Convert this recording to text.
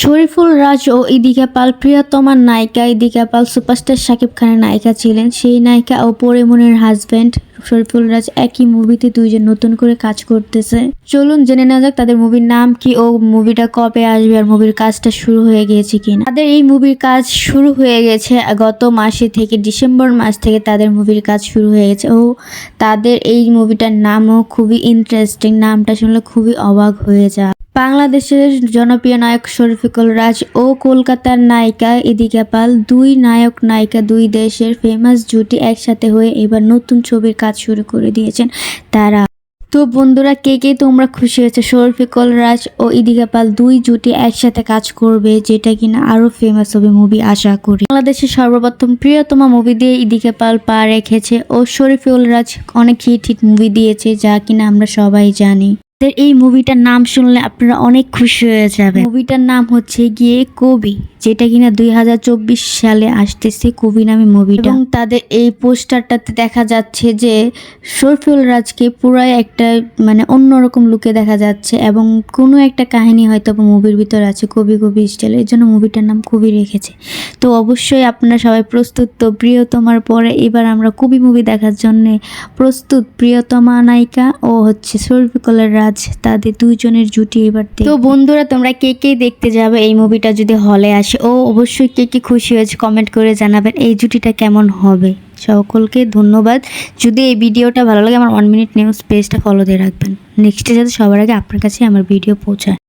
শরীফুল রাজ ও ইদিকা পাল প্রিয়তমার নায়িকা ইদিকা পাল সুপারস্টার শাকিব খানের নায়িকা ছিলেন। সেই নায়িকা ও পরিমনির হাজবেন্ড শরীফুল রাজ একই মুভিতে দুইজন নতুন করে কাজ করতেছে। চলুন জেনে নেওয়া যাক তাদের মুভির নাম কি ও মুভিটা কবে আসবে আর মুভির কাজটা শুরু হয়ে গিয়েছে কিনা। তাদের এই মুভির কাজ শুরু হয়ে গেছে গত মাসে থেকে ডিসেম্বর মাস থেকে তাদের মুভির কাজ শুরু হয়ে গেছে ও তাদের এই মুভিটার নামও খুবই ইন্টারেস্টিং নামটা শুনলে খুবই অবাক হয়ে যায়। বাংলাদেশের জনপ্রিয় নায়ক শরীফুল রাজ ও কলকাতার নায়িকা ইদিকা পাল দুই নায়ক নায়িকা দুই দেশের ফেমাস জুটি একসাথে হয়ে এবার নতুন ছবির কাজ শুরু করে দিয়েছেন তারা। তো বন্ধুরা, কে কে তোমরা খুশি হয়েছে? শরফিকল রাজ ও ইদিকা পাল দুই জুটি একসাথে কাজ করবে যেটা কিনা আরও ফেমাস হবে মুভি আশা করি। বাংলাদেশের সর্বপ্রথম প্রিয়তমা মুভি দিয়ে ইদিকা পাল পা রেখেছে ও শরীফুল রাজ অনেক হিট হিট মুভি দিয়েছে যা কিনা আমরা সবাই জানি। এই মুভিটার নাম শুনলে আপনারা অনেক খুশি হয়ে যাবেন। মুভিটার নাম হচ্ছে গিয়ে কবি। যেটা কিনা দুই হাজার চব্বিশ সালে আসতেছে কবি নামে মুভিটা। এবং তাদের এই পোস্টারটাতে দেখা যাচ্ছে যে শরফুল রাজকে পুরাই একটা মানে অন্যরকম লুকে দেখা যাচ্ছে এবং কোনো একটা কাহিনী হয়তো মুভির ভিতর আছে কবি কবি স্টাইল এর জন্য মুভিটার নাম কবি রেখেছে। তো অবশ্যই আপনারা সবাই প্রস্তুত তো প্রিয়তমার পরে এবার আমরা কবি মুভি দেখার জন্য প্রস্তুত প্রিয়তমা নায়িকা ও হচ্ছে শরফিকলের রাজ তাদের দুইজনের জুটি এবার তো বন্ধুরা তোমরা কে কে দেখতে যাবে এই মুভিটা যদি হলে আসে? ও অবশ্যই কে কে খুশি হয়েছে কমেন্ট করে জানাবেন এই জুটিটা কেমন হবে। সকলকে ধন্যবাদ। যদি এই ভিডিওটা ভালো লাগে, আমার ওয়ান মিনিট নিউজ পেজটা ফলো দিয়ে রাখবেন। নেক্সটে যাতে সবার আগে আপনার কাছে আমার ভিডিও পৌঁছায়।